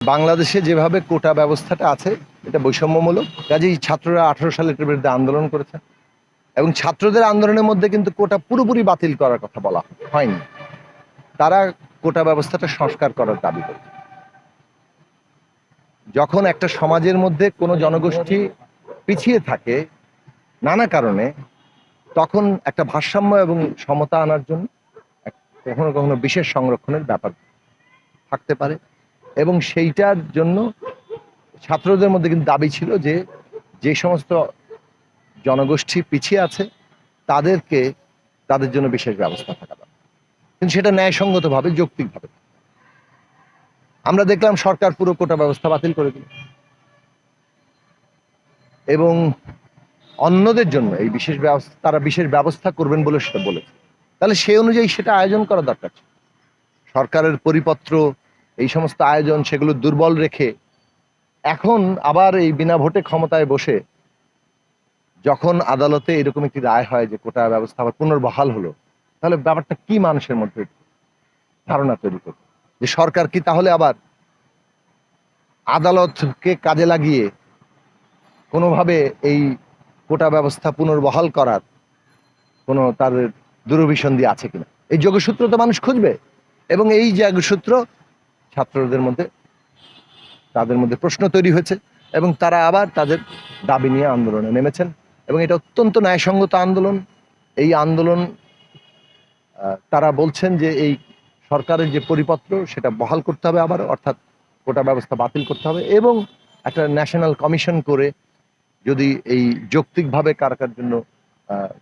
বাংলাদেশে যেভাবে কোটা ব্যবস্থাটা আছে, এটা বৈষম্যমূলক। কাজেই ছাত্ররা আঠারো সালে এটার বিরুদ্ধে আন্দোলন করেছে। এবং ছাত্রদের আন্দোলনের মধ্যে কিন্তু কোটা পুরোপুরি বাতিল করার কথা বলা হয়নি। তারা কোটা ব্যবস্থাটা সংস্কার করার দাবি করে যখন একটা সমাজের মধ্যে কোনো জনগোষ্ঠী পিছিয়ে থাকে নানা কারণে, তখন একটা ভারসাম্য এবং সমতা আনার জন্য কখনো কখনো বিশেষ সংরক্ষণের ব্যাপার থাকতে পারে। এবং সেইটার জন্য ছাত্রদের মধ্যে কিন্তু দাবি ছিল যে যে সমস্ত জনগোষ্ঠী পিছিয়ে আছে, তাদেরকে তাদের জন্য বিশেষ ব্যবস্থা থাকা দরকার। কিন্তু সেটা ন্যায়সঙ্গতভাবে, যৌক্তিকভাবে। আমরা দেখলাম সরকার পুরো কোটা ব্যবস্থা বাতিল করে দিল। এবং অন্যদের জন্য এই বিশেষ ব্যবস্থা, তারা বিশেষ ব্যবস্থা করবেন বলে সেটা বলেছে। তাহলে সেই অনুযায়ী সেটা আয়োজন করা দরকার সরকারের পরিপত্র এই সমস্ত আয়োজন সেগুলো দুর্বল রেখে এখন আবার এই বিনা ভোটে ক্ষমতায় বসে যখন আদালতে এরকম একটি রায় হয় যে কোটা ব্যবস্থা আবার পুনর্বহাল হলো, তাহলে ব্যাপারটা কি মানুষের মধ্যে ধারণা তৈরি করবে। যে সরকার কি তাহলে আবার আদালতকে কাজে লাগিয়ে কোনোভাবে এই কোটা ব্যবস্থা পুনর্বহাল করার কোনো তাদের দূরভিসন্ধি আছে কিনা? এই যোগসূত্র তো মানুষ খুঁজবে এবং এই যোগসূত্র ছাত্রদের মধ্যে, তাদের মধ্যে প্রশ্ন তৈরি হয়েছে এবং তারা আবার তাদের দাবি নিয়ে আন্দোলনে নেমেছেন এবং এটা অত্যন্ত ন্যায়সঙ্গত আন্দোলন। এই আন্দোলন তারা বলছেন যে এই সরকারের যে পরিপত্র, সেটা বহাল করতে হবে আবার, অর্থাৎ কোটা ব্যবস্থা বাতিল করতে হবে এবং একটা ন্যাশনাল কমিশন করে যদি এই যৌক্তিকভাবে কার জন্য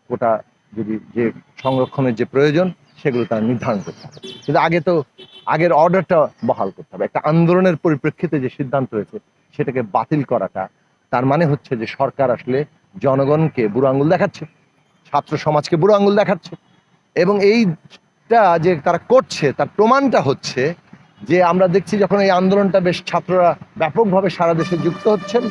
কোটা যদি যে সংরক্ষণের যে প্রয়োজন সেগুলো তার নির্ধারণ করতে হবে। কিন্তু আগে তো আগের অর্ডারটা বহাল করতে হবে। একটা আন্দোলনের পরিপ্রেক্ষিতে যে সিদ্ধান্ত হয়েছে, সেটাকে বাতিল করাটা, তার মানে হচ্ছে যে সরকার আসলে জনগণকে বুড়ো আঙুল দেখাচ্ছে, ছাত্র সমাজকে বুড়ো আঙুল দেখাচ্ছে। এবং এইটা যে তারা করছে, তার প্রমাণটা হচ্ছে যে আমরা দেখছি যখন এই আন্দোলনটা বেশ ছাত্ররা ব্যাপকভাবে সারা দেশে যুক্ত হচ্ছেন,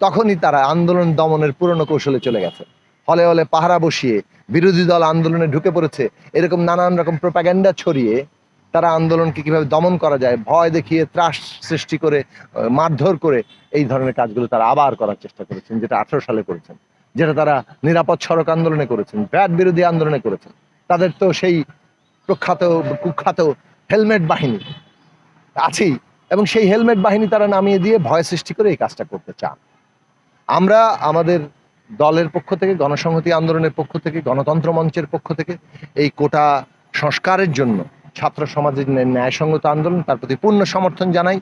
তখনই তারা আন্দোলন দমনের পুরনো কৌশলে চলে গেছে। হলে হলে পাহারা বসিয়ে বিরোধী দল আন্দোলনে ঢুকে পড়েছে, এরকম নানান রকম প্রোপাগ্যান্ডা ছড়িয়ে তারা আন্দোলনকে কীভাবে দমন করা যায়, ভয় দেখিয়ে ত্রাস সৃষ্টি করে মারধর করে এই ধরনের কাজগুলো তারা আবার করার চেষ্টা করেছেন, যেটা আঠারো সালে করেছেন, যেটা তারা নিরাপদ সড়ক আন্দোলনে করেছেন ব্যাট বিরোধী আন্দোলনে করেছেন। তাদের তো সেই প্রখ্যাত, কুখ্যাত হেলমেট বাহিনী আছেই, এবং সেই হেলমেট বাহিনী তারা নামিয়ে দিয়ে ভয় সৃষ্টি করে এই কাজটা করতে চান। আমরা আমাদের দলের পক্ষ থেকে, গণসংহতি আন্দোলনের পক্ষ থেকে, গণতন্ত্র মঞ্চের পক্ষ থেকে এই কোটা সংস্কারের জন্য ছাত্র সমাজের ন্যায়সঙ্গত আন্দোলন, তার প্রতি পূর্ণ সমর্থন জানাই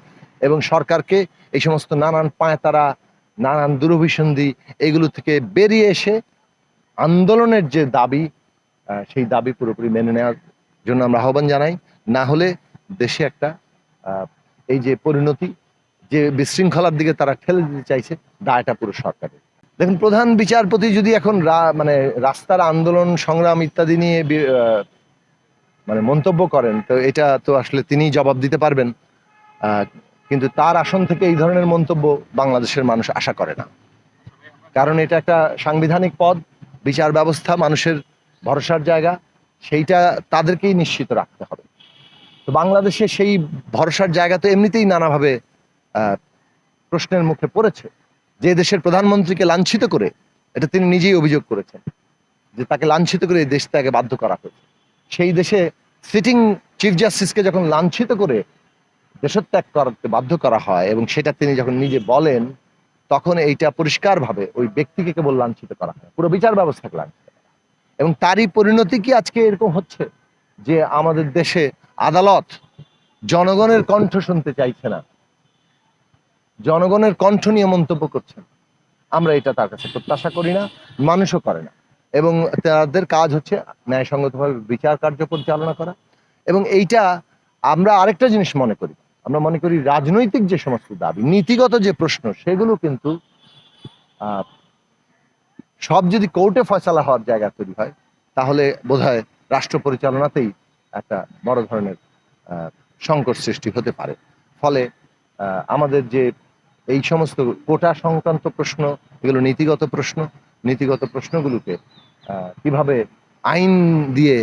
এবং সরকারকে এই সমস্ত নানান পায়তারা, নানান দুরভিসন্ধি এগুলো থেকে বেরিয়ে এসে আন্দোলনের যে দাবি সেই দাবি পুরোপুরি মেনে নেওয়ার জন্য আমরা আহ্বান জানাই। না হলে দেশে একটা এই যে পরিণতি, যে বিশৃঙ্খলার দিকে তারা ঠেলে দিতে চাইছে, দায়টা পুরো সরকারের। দেখুন, প্রধান বিচারপতি যদি এখন মানে রাস্তার আন্দোলন, সংগ্রাম ইত্যাদি নিয়ে মানে মন্তব্য করেন, তো এটা তো আসলে তিনিই জবাব দিতে পারবেন। কিন্তু তার আসন থেকে এই ধরনের মন্তব্য বাংলাদেশের মানুষ আশা করে না। কারণ এটা একটা সাংবিধানিক পদ, বিচার ব্যবস্থা, মানুষের ভরসার জায়গা, সেইটা তাদেরকেই নিশ্চিত রাখতে হবে। তো বাংলাদেশে সেই ভরসার জায়গা তো এমনিতেই নানাভাবে প্রশ্নের মুখে পড়েছে। যে দেশের প্রধানমন্ত্রীকে লাঞ্ছিত করে, এটা তিনি নিজেই অভিযোগ করেছেন, যে তাকে লাঞ্ছিত করে এই দেশ ত্যাগে বাধ্য করা হয়েছে। সেই দেশে সিটিং চিফ জাস্টিসকে যখন লাঞ্ছিত করে দেশত্যাগ করতে বাধ্য করা হয় এবং সেটা তিনি যখন নিজে বলেন, তখন এইটা পরিষ্কারভাবে ওই ব্যক্তিকে কেবল লাঞ্ছিত করা হয়। পুরো বিচার ব্যবস্থাকে লাঞ্ছিত এবং তারই পরিণতি কি আজকে এরকম হচ্ছে? যে আমাদের দেশে আদালত জনগণের কণ্ঠ শুনতে চাইছে না। জনগণের কণ্ঠ নিয়ে মন্তব্য করছেন। আমরা এটা তার কাছে প্রত্যাশা করি না, মানুষও করে না। এবং তাদের কাজ হচ্ছে ন্যায়সঙ্গতভাবে বিচার কার্য পরিচালনা করা। এবং এইটা আমরা আরেকটা জিনিস মনে করি। আমরা মনে করি রাজনৈতিক যে সমস্ত দাবি, নীতিগত যে প্রশ্ন, সেগুলো কিন্তু সব যদি কোর্টে ফয়সালা হওয়ার জায়গা তৈরি হয়, তাহলে বোধহয় রাষ্ট্র পরিচালনাতেই একটা বড় ধরনের সংকট সৃষ্টি হতে পারে। ফলে আমাদের যে এই সমস্ত কোটা সংক্রান্ত প্রশ্ন, এগুলো নীতিগত প্রশ্ন, নীতিগত প্রশ্নগুলোকে কীভাবে আইন দিয়ে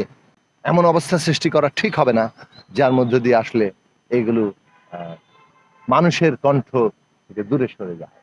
এমন অবস্থা সৃষ্টি করা ঠিক হবে না, যার মধ্য দিয়ে আসলে এগুলো মানুষের কণ্ঠ থেকে দূরে সরে যায়।